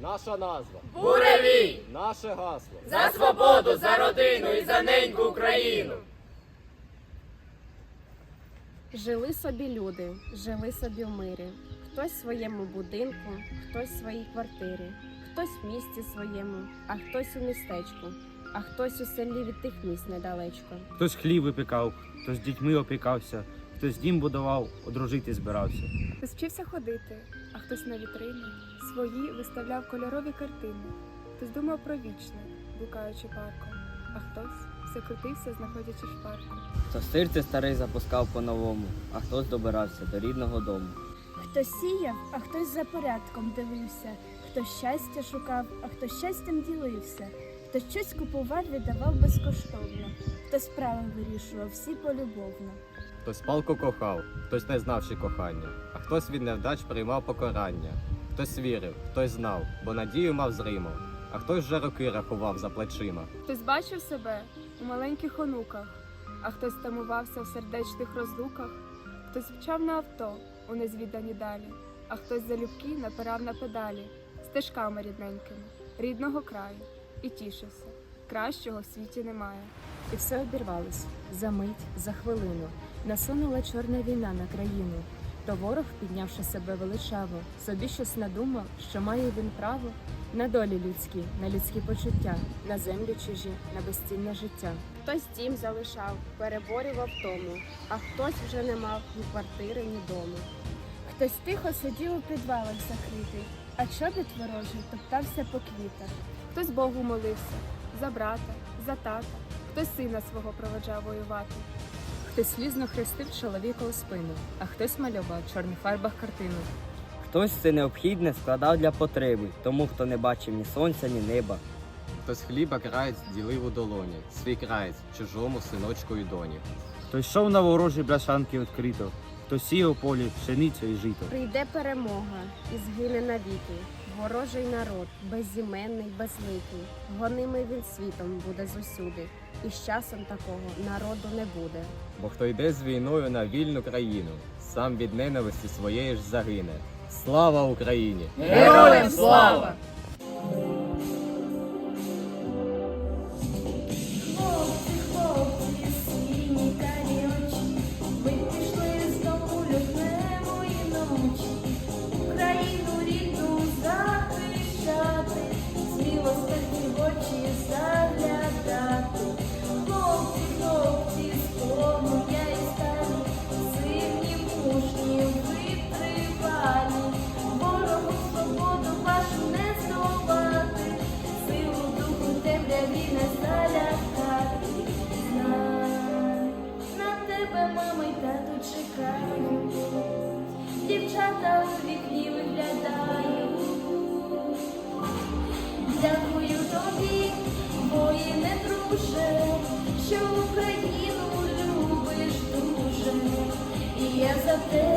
Наша назва, Буревій! наше гасло. За свободу, за родину і за неньку Україну! Жили собі люди, жили собі в мирі. Хтось в своєму будинку, хтось в своїй квартирі, хтось в місті своєму, а хтось у містечку, а хтось у селі від тих місць недалечко. Хтось хліб випікав, хтось дітьми опікався, хтось дім будував, одружити збирався. Хтось вчився ходити, а хтось на вітрині свої виставляв кольорові картини. Хтось думав про вічне, блукаючи парком, а хтось все крутився, знаходячись в парку. Хтось серце старий запускав по-новому, а хтось добирався до рідного дому. Хтось сіяв, а хтось за порядком дивився, хтось щастя шукав, а хтось щастям ділився, хтось щось купував, віддавав безкоштовно, хтось справи вирішував всі полюбовно. Хтось палку кохав, хтось не знавши кохання, а хтось від невдач приймав покарання. Хтось вірив, хтось знав, бо надію мав зримо, а хтось вже роки рахував за плечима. Хтось бачив себе у маленьких онуках, а хтось тамувався в сердечних розлуках, хтось вчав на авто у незвідані далі, а хтось залюбки напирав на педалі стежками рідненькими, рідного краю, і тішився. Кращого в світі немає. І все обірвалось за мить, за хвилину. Насунула чорна війна на країну. То ворог, піднявши себе величаво, собі щось надумав, що має він право на долі людські, на людські почуття, на землю чужі, на безцінне життя. Хтось дім залишав, переборював тому, а хтось вже не мав ні квартири, ні дому. Хтось тихо сидів у підвалах закритий, а чобіт ворожий топтався по квітах. Хтось Богу молився за брата, за тата, хтось сина свого проведжав воювати. Хтось слізно хрестив чоловіка у спину, а хтось малював в чорних фарбах картину. Хтось це необхідне складав для потреби, тому хто не бачив ні сонця, ні неба. Хтось хліба краєць ділив у долоні, свій краєць чужому синочку і доні. Хтось йшов на ворожі бляшанки відкрито, хтось сіяв у полі пшеницю і жито. Прийде перемога і згине навіки. Ворожий народ, безіменний, безликий. Гонимий він світом буде зусюди. І з часом такого народу не буде. Бо хто йде з війною на вільну країну, сам від ненависті своєї ж загине. Слава Україні! Героям слава! майдану чекаю, дівчата у вікні виглядають. Дякую тобі, воїне друже, що Україну любиш дуже, і я за тебе.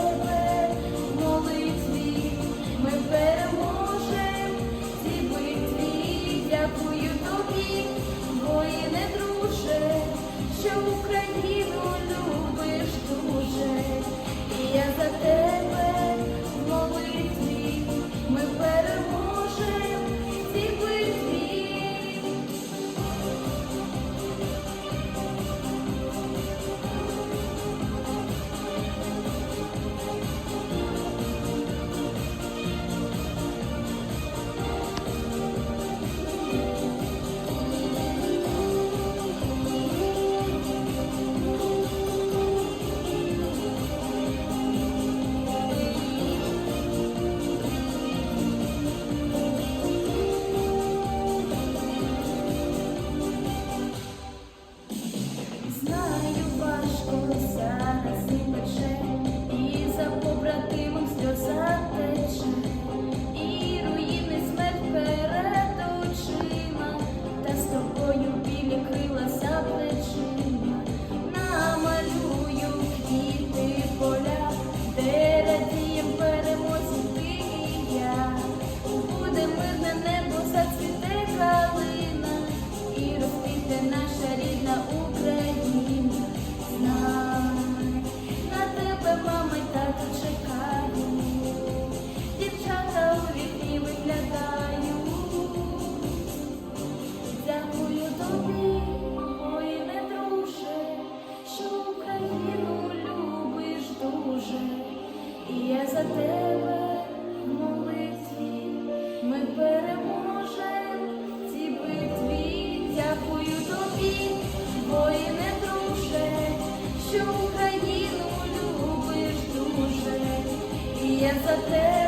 Я за тебе.